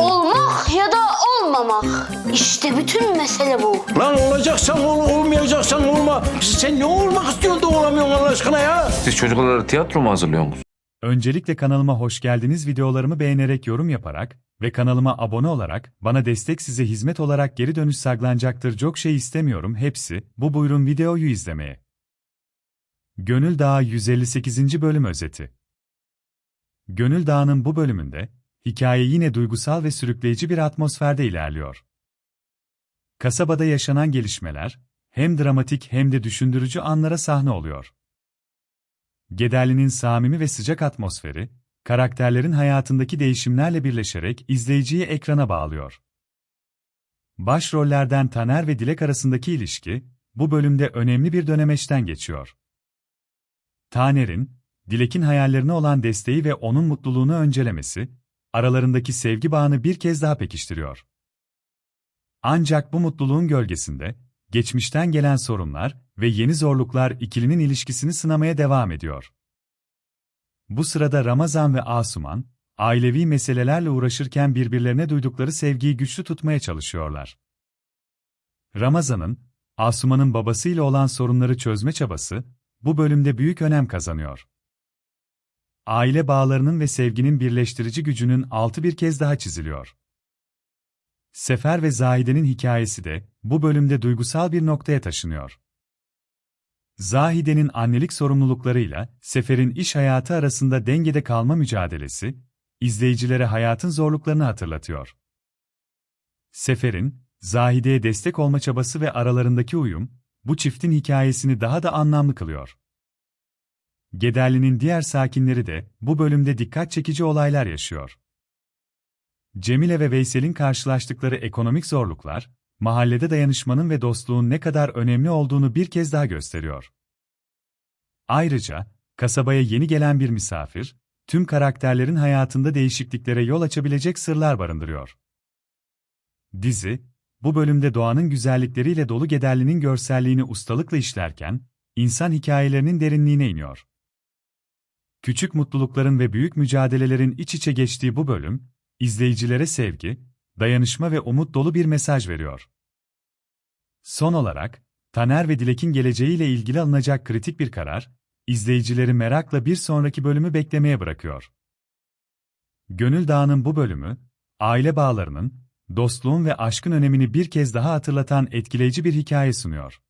Olmak ya da olmamak. İşte bütün mesele bu. Lan olacaksan ol, olmayacaksan olma. Sen ne olmak istiyorsun da olamıyorsun Allah aşkına ya? Siz çocuklara tiyatro mu hazırlıyorsunuz? Öncelikle kanalıma hoş geldiniz. Videolarımı beğenerek yorum yaparak ve kanalıma abone olarak bana destek size hizmet olarak geri dönüş saklanacaktır. Çok şey istemiyorum. Hepsi bu buyurun videoyu izlemeye. Gönül Dağı 158. bölüm özeti. Gönül Dağı'nın bu bölümünde hikaye yine duygusal ve sürükleyici bir atmosferde ilerliyor. Kasabada yaşanan gelişmeler hem dramatik hem de düşündürücü anlara sahne oluyor. Gederli'nin samimi ve sıcak atmosferi, karakterlerin hayatındaki değişimlerle birleşerek izleyiciyi ekrana bağlıyor. Başrollerden Taner ve Dilek arasındaki ilişki, bu bölümde önemli bir dönemeçten geçiyor. Taner'in, Dilek'in hayallerine olan desteği ve onun mutluluğunu öncelemesi, aralarındaki sevgi bağını bir kez daha pekiştiriyor. Ancak bu mutluluğun gölgesinde, geçmişten gelen sorunlar ve yeni zorluklar ikilinin ilişkisini sınamaya devam ediyor. Bu sırada Ramazan ve Asuman, ailevi meselelerle uğraşırken birbirlerine duydukları sevgiyi güçlü tutmaya çalışıyorlar. Ramazan'ın, Asuman'ın babasıyla olan sorunları çözme çabası, bu bölümde büyük önem kazanıyor. Aile bağlarının ve sevginin birleştirici gücünün altı bir kez daha çiziliyor. Sefer ve Zahide'nin hikayesi de bu bölümde duygusal bir noktaya taşınıyor. Zahide'nin annelik sorumluluklarıyla Sefer'in iş hayatı arasında dengede kalma mücadelesi, izleyicilere hayatın zorluklarını hatırlatıyor. Sefer'in, Zahide'ye destek olma çabası ve aralarındaki uyum, bu çiftin hikayesini daha da anlamlı kılıyor. Gederli'nin diğer sakinleri de bu bölümde dikkat çekici olaylar yaşıyor. Cemile ve Veysel'in karşılaştıkları ekonomik zorluklar, mahallede dayanışmanın ve dostluğun ne kadar önemli olduğunu bir kez daha gösteriyor. Ayrıca, kasabaya yeni gelen bir misafir, tüm karakterlerin hayatında değişikliklere yol açabilecek sırlar barındırıyor. Dizi, bu bölümde doğanın güzellikleriyle dolu Gederli'nin görselliğini ustalıkla işlerken, insan hikayelerinin derinliğine iniyor. Küçük mutlulukların ve büyük mücadelelerin iç içe geçtiği bu bölüm, izleyicilere sevgi, dayanışma ve umut dolu bir mesaj veriyor. Son olarak, Taner ve Dilek'in geleceğiyle ilgili alınacak kritik bir karar, izleyicileri merakla bir sonraki bölümü beklemeye bırakıyor. Gönül Dağı'nın bu bölümü, aile bağlarının, dostluğun ve aşkın önemini bir kez daha hatırlatan etkileyici bir hikaye sunuyor.